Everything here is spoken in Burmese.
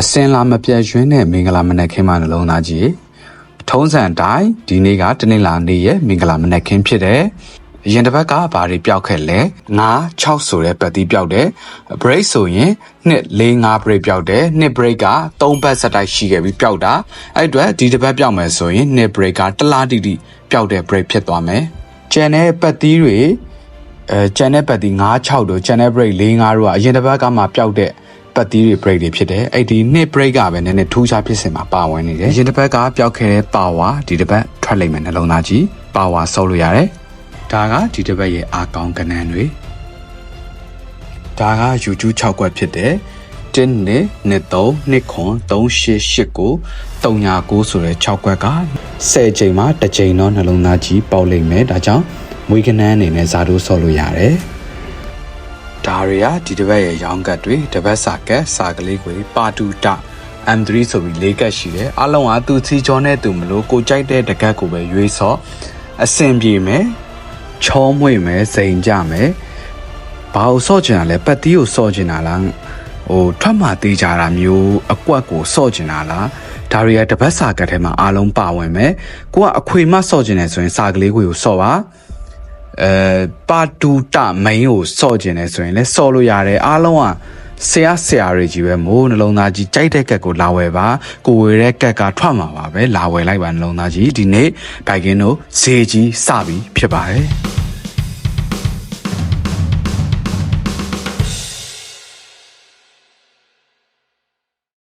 အစင်လာမပြတ်ရွှင်းတဲ့မင်္ဂလာမနက်ခင်းမှနှလုံးသားကြီးထုံးစံတိုင်းဒီနေ့ကတနင်္လာနေ့ရဲ့မင်္ဂလာမနက်ခင်းဖြစ်တယ်အရင်တစ်ပတ်ကဘာတွေပျောက်ခဲ့လဲ9 6ဆိုတဲ့ပတ်တီးပျောက်တယ် break ဆိုရင်2 4 5 break ပျောက်တယ်2 break က3ပတ်ဆက်တိုက်ရှိခဲ့ပြီးပျောက်တာအဲ့အတွက်ဒီတစ်ပတ်ပျောက်မယ်ဆိုရင်2 break ကတစ်လားတိတိပျောက်တဲ့ break ဖြစ်သွားမယ်ကျန်တဲ့ပတ်တီးတွေအဲကျန်တဲ့ပတ်တီး9 6တို့ကျန်တဲ့ break 4 5တို့ကအရင်တစ်ပတ်ကမှပျောက်တဲ့ ပတ်တီးတွေ break တွေဖြစ်တယ်အဲ့ဒီနှစ် break ကပဲနည်းနည်းထူးခြားဖြစ်စင်မှာပါဝင်နေတယ်ရင်တစ်ပတ်ကပျောက်ခဲ့တဲ့ power ဒီတစ်ပတ်ထွက်လိမ့်မယ်နှလုံးသားကြီး power ဆောက်လို့ရတယ်ဒါကဒီတစ်ပတ်ရဲ့အာကောင်းကဏ္ဍတွေဒါက YouTube 6ကွက်ဖြစ်တယ်တင်းနှစ်နှစ်3နှစ်ခွန်388ကို309ဆိုတဲ့6ကွက်က10ချိန်မှာတစ်ချိန်တော့နှလုံးသားကြီးပေါက်လိမ့်မယ်ဒါကြောင့်မွေးကနန်းအနေနဲ့ဇာတိုးဆော့လို့ရတယ် ဒါတွေကဒီတစ်ပတ်ရဲ့ရောင်းကတ်တွေတစ်ပတ်စာကတ်စာကလေးတွေပါတူတာ M3 ဆိုပြီး၄ကတ်ရှိတယ်အလုံးကသူချီချောနဲ့သူမလို့ကိုကြိုက်တဲ့တကတ်ကိုပဲရွေးစော့အဆင်ပြေမယ်ချောမွေ့မယ်စိန်ကြမယ်ဘာလို့စော့ချင်တာလဲပတ်တီးကိုစော့ချင်တာလားဟိုထွက်မှသေးကြတာမျိုးအကွက်ကိုစော့ချင်တာလားဒါတွေကတပတ်စာကတ်ထဲမှာအားလုံးပါဝင်မယ်ကိုကအခွေမစော့ချင်တယ်ဆိုရင်စာကလေးကိုစော့ပါ အဲပါတူတာမိန်ကိုစော့ကျင်နေဆိုရင်လည်းစော့လို့ရတယ်အားလုံးကဆရာဆရာတွေကြီးပဲမိုးနှလုံးသားကြီးကြိုက်တဲ့ကက်ကိုလာဝယ်ပါကိုဝယ်တဲ့ကက်ကထွက်မှာပါပဲလာဝယ်လိုက်ပါနှလုံးသားကြီးဒီနေ့ဘိုက်ကင်းတို့ဈေးကြီးစပြီဖြစ်ပါတယ်